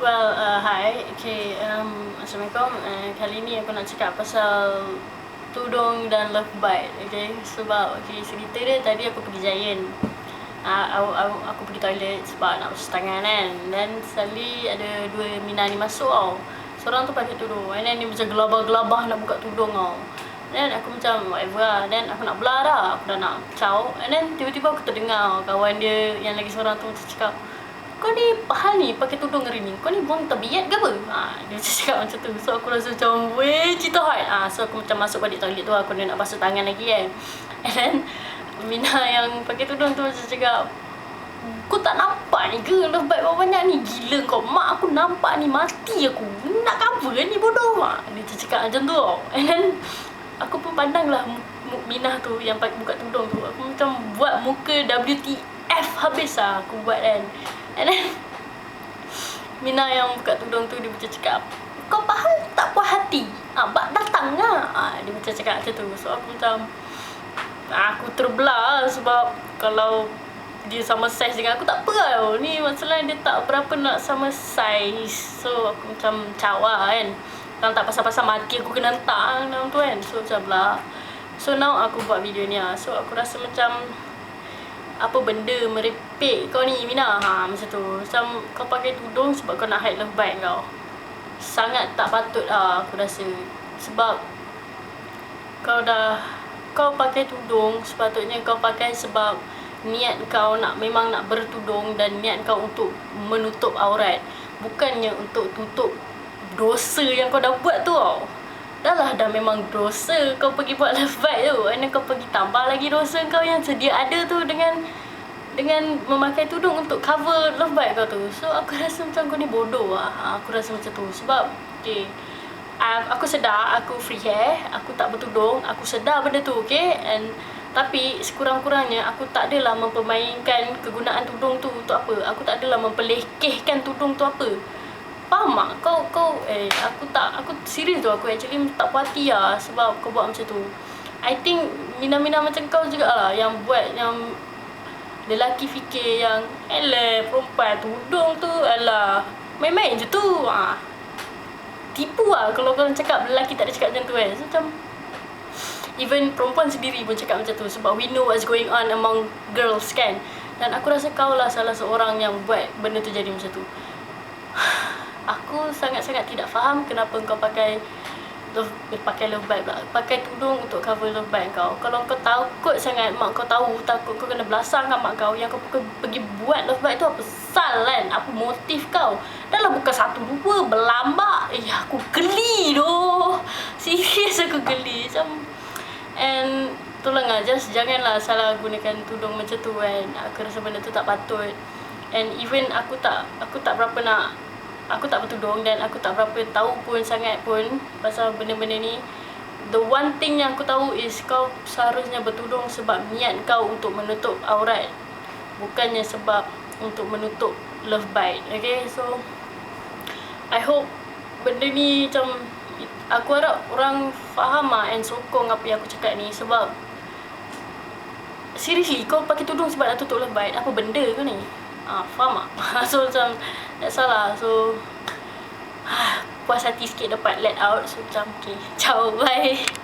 Well, uh, hi. Okay, um, Assalamualaikum. Uh, kali ni aku nak cakap pasal tudung dan love bite. Okay, sebab okay, cerita dia tadi aku pergi Giant. Uh, aku, aku, pergi toilet sebab nak basuh tangan kan. Dan sekali ada dua Mina ni masuk tau. Seorang tu pakai tudung. And then dia macam gelabah-gelabah nak buka tudung tau. Then aku macam whatever lah. Then aku nak belah dah. Aku dah nak caw. And then tiba-tiba aku terdengar kawan dia yang lagi seorang tu macam cakap kau ni hal ni pakai tudung hari ni kau ni buang tabiat ke apa? Ha, dia macam cakap macam tu. So aku rasa macam weh cita hot ha, so aku macam masuk balik toilet tu aku nak basuh tangan lagi kan. And then Mina yang pakai tudung tu macam cakap kau tak nampak ni ke? Love bite berapa banyak ni? Gila kau. Mak aku nampak ni mati aku. Nak cover ni bodoh. Ha. dia cakap macam tu. And then aku pun pandang lah Mina tu yang buka tudung tu. Aku macam buat muka WTF habis lah aku buat kan. And then Mina yang buka tudung tu dia macam cakap Kau faham tak puas hati? Ha, bak datang lah. Ha, Dia macam cakap macam tu. So aku macam Aku terbelah sebab Kalau dia sama saiz dengan aku tak apa lah Ni masalah dia tak berapa nak sama saiz So aku macam cawa kan. Kalau tak pasal-pasal mati aku kena hentak dalam tu kan. So macam lah. So now aku buat video ni lah. So aku rasa macam apa benda merepek kau ni Mina. Ha macam tu. Macam kau pakai tudung sebab kau nak hide love bite kau. Sangat tak patut lah aku rasa. Sebab kau dah kau pakai tudung sepatutnya kau pakai sebab niat kau nak memang nak bertudung dan niat kau untuk menutup aurat. Bukannya untuk tutup dosa yang kau dah buat tu tau dah lah dah memang dosa kau pergi buat love bite tu. And kau pergi tambah lagi dosa kau yang sedia ada tu dengan dengan memakai tudung untuk cover love bite kau tu. So aku rasa macam kau ni bodoh lah aku rasa macam tu. Sebab okay aku sedar aku free hair aku tak bertudung aku sedar benda tu okay? And tapi sekurang-kurangnya aku tak adalah mempermainkan kegunaan tudung tu untuk apa. Aku tak adalah mempelekehkan tudung tu apa Faham tak? Kau, kau, eh, aku tak, aku serius tu aku actually tak puas hati lah sebab kau buat macam tu. I think Mina-Mina macam kau jugalah yang buat yang lelaki fikir yang Alah, perempuan tudung tu, alah, main-main je tu. Ha. Tipu lah kalau kau cakap lelaki tak ada cakap macam tu kan. So, macam, even perempuan sendiri pun cakap macam tu sebab we know what's going on among girls kan. Dan aku rasa kau lah salah seorang yang buat benda tu jadi macam tu aku sangat-sangat tidak faham kenapa kau pakai love, pakai love bag pula. Pakai tudung untuk cover love bag kau. Kalau kau takut sangat mak kau tahu, takut kau kena belasah dengan mak kau yang kau pergi buat love bag tu apa sal kan? Apa motif kau? Dah lah bukan satu dua, berlambak. Eh, aku geli doh. Serius aku geli. Macam, and tolonglah, just janganlah salah gunakan tudung macam tu kan. Aku rasa benda tu tak patut. And even aku tak, aku tak berapa nak aku tak bertudung dan aku tak berapa tahu pun sangat pun pasal benda-benda ni. The one thing yang aku tahu is kau seharusnya bertudung sebab niat kau untuk menutup aurat bukannya sebab untuk menutup love bite okay? So I hope benda ni macam aku harap orang faham lah and sokong apa yang aku cakap ni sebab seriously kau pakai tudung sebab nak tutup love bite apa benda kau ni? Ah, faham tak? so macam tak salah. So puas hati sikit dapat let out. So macam okay. Ciao, bye.